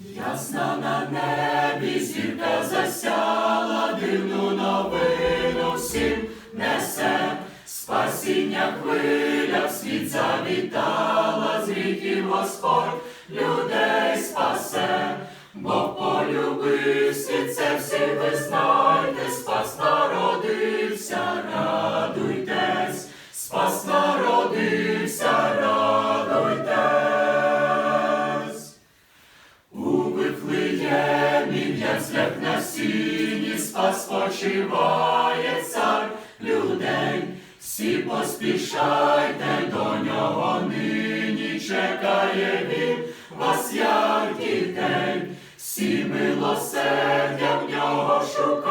Ясна на небі зірка засяла, дивну новину всім несе, спасіння хвиля в світ завітала, з гріхів Господь людей спасе, бо полюбив світ, це всі ви сіні спас почиває цар людей. Всі поспішайте до нього нині, чекає він вас, як дітей, всі милосердя в нього шукайте.